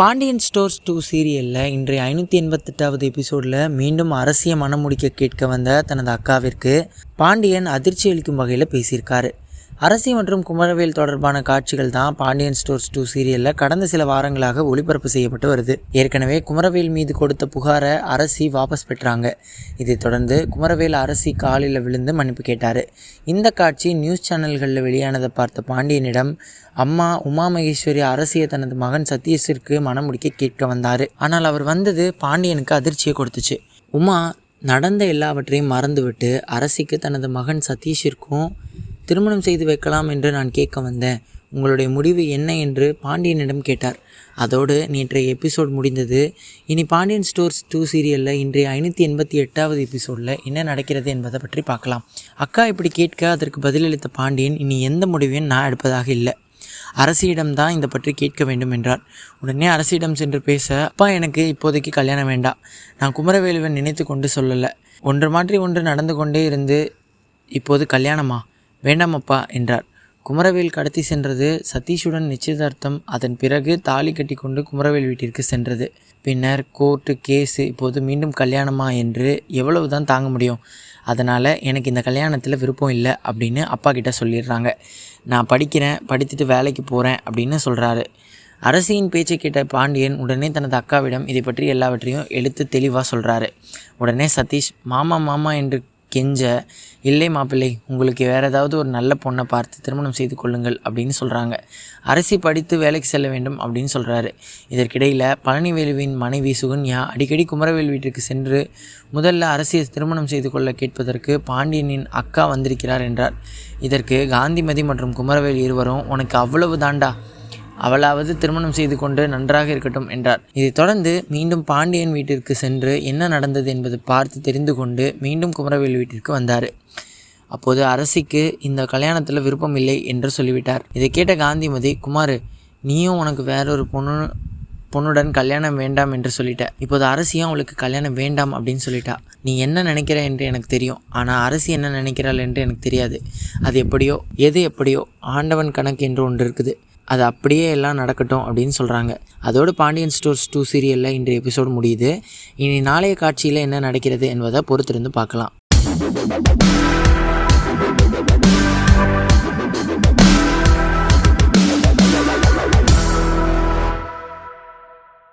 Pandian stores two சீரியலில் இன்றைய ஐநூற்றி எண்பத்தெட்டாவது எபிசோடில் மீண்டும் அரசிய மனமுடிக்க கேட்க வந்த தனது அக்காவிற்கு பாண்டியன் அதிர்ச்சி அளிக்கும் வகையில் பேசியிருக்காரு. அரசி மற்றும் குமரவேல் தொடர்பான காட்சிகள் தான் பாண்டியன் ஸ்டோர்ஸ் டூ சீரியலில் கடந்த சில வாரங்களாக ஒளிபரப்பு செய்யப்பட்டு வருது. ஏற்கனவே குமரவேல் மீது கொடுத்த புகாரை அரசி வாபஸ் பெற்றாங்க. இதைத் தொடர்ந்து குமரவேல் அரசி காலில் விழுந்து மன்னிப்பு கேட்டார். இந்த காட்சி நியூஸ் சேனல்களில் வெளியானதை பார்த்த பாண்டியனிடம் அம்மா உமா மகேஸ்வரி அரசியை தனது மகன் சதீஷிற்கு மனம் முடிக்க கேட்க வந்தார். ஆனால் அவர் வந்தது பாண்டியனுக்கு அதிர்ச்சியை கொடுத்துச்சு. உமா நடந்த எல்லாவற்றையும் மறந்துவிட்டு அரசிக்கு தனது மகன் சதீஷிற்கும் திருமணம் செய்து வைக்கலாம் என்று நான் கேட்க வந்தேன். உங்களுடைய முடிவு என்ன என்று பாண்டியனிடம் கேட்டார். அதோடு நேற்றைய எபிசோட் முடிந்தது. இனி பாண்டியன் ஸ்டோர்ஸ் டூ சீரியலில் இன்றைய ஐநூற்றி எண்பத்தி எட்டாவது எபிசோடில் என்ன நடக்கிறது என்பதை பற்றி பார்க்கலாம். அக்கா இப்படி கேட்க அதற்கு பதிலளித்த பாண்டியன் இனி எந்த முடிவையும் நான் எடுப்பதாக இல்லை. அரசியிடம் தான் இதை பற்றி கேட்க வேண்டும் என்றார். உடனே அரசியிடம் சென்று பேச அப்பா எனக்கு இப்போதைக்கு கல்யாணம் வேண்டாம். நான் குமரவேலுவன் நினைத்து கொண்டு சொல்லலை. ஒன்று மாற்றி ஒன்று நடந்து கொண்டே இருந்து இப்போது கல்யாணமா? வேண்டாமப்பா என்றார். குமரவேல் கடத்தி சென்றது சதீஷுடன் நிச்சயதார்த்தம். அதன் பிறகு தாலி கட்டி கொண்டு குமரவேல் வீட்டிற்கு சென்றது. பின்னர் கோர்ட்டு கேஸு இப்போது மீண்டும் கல்யாணமா என்று எவ்வளவு தான் தாங்க முடியும். அதனால் எனக்கு இந்த கல்யாணத்தில் விருப்பம் இல்லை அப்படின்னு அப்பா கிட்ட சொல்லிடுறாங்க. நான் படிக்கிறேன் படித்துட்டு வேலைக்கு போகிறேன் அப்படின்னு சொல்கிறாரு அரசியின் பேச்சை கேட்ட பாண்டியன் உடனே தனது அக்காவிடம் இதை பற்றி எல்லாவற்றையும் எடுத்து தெளிவாக சொல்கிறாரு உடனே சதீஷ் மாமா மாமா என்று கெஞ்ச இல்லை மாப்பிள்ளை உங்களுக்கு வேறு ஏதாவது ஒரு நல்ல பொண்ணை பார்த்து திருமணம் செய்து கொள்ளுங்கள் அப்படின்னு சொல்கிறாங்க அரசி படித்து வேலைக்கு செல்ல வேண்டும் அப்படின்னு சொல்கிறாரு இதற்கிடையில் பழனிவேலுவின் மனைவி சுகன்யா அடிக்கடி குமரவேல் வீட்டிற்கு சென்று முதல்ல அரசியை திருமணம் செய்து கொள்ள கேட்பதற்கு பாண்டியனின் அக்கா வந்திருக்கிறார் என்றார். இதற்கு காந்திமதி மற்றும் குமரவேல் இருவரும் உனக்கு அவ்வளவு தாண்டா அவளாவது திருமணம் செய்து கொண்டு நன்றாக இருக்கட்டும் என்றார். இதைத் தொடர்ந்து மீண்டும் பாண்டியன் வீட்டிற்கு சென்று என்ன நடந்தது என்பது பார்த்து தெரிந்து கொண்டு மீண்டும் குமரவேல் வீட்டிற்கு வந்தார். அப்போது அரசிக்கு இந்த கல்யாணத்தில் விருப்பம் இல்லை என்று சொல்லிவிட்டார். இதை கேட்ட காந்திமதி குமார் நீயும் உனக்கு வேறொரு பொண்ணு பொண்ணுடன் கல்யாணம் வேண்டாம் என்று சொல்லிட்ட. இப்போது அரசியும் அவளுக்கு கல்யாணம் வேண்டாம்? அப்படின்னு சொல்லிட்டா. நீ என்ன நினைக்கிற? என்று எனக்கு தெரியும். ஆனால் அரசி என்ன நினைக்கிறாள் என்று எனக்கு தெரியாது. அது எப்படியோ எது எப்படியோ ஆண்டவன் கணக்கு என்று ஒன்று இருக்குது. அது அப்படியே எல்லாம் நடக்கட்டும் அப்படின்னு சொல்கிறாங்க அதோடு பாண்டியன் ஸ்டோர்ஸ் டூ சீரியலில் இன்றைய எபிசோடு முடியுது. இனி நாளைய காட்சியில் என்ன நடக்கிறது என்பதை பொறுத்திருந்து பார்க்கலாம்.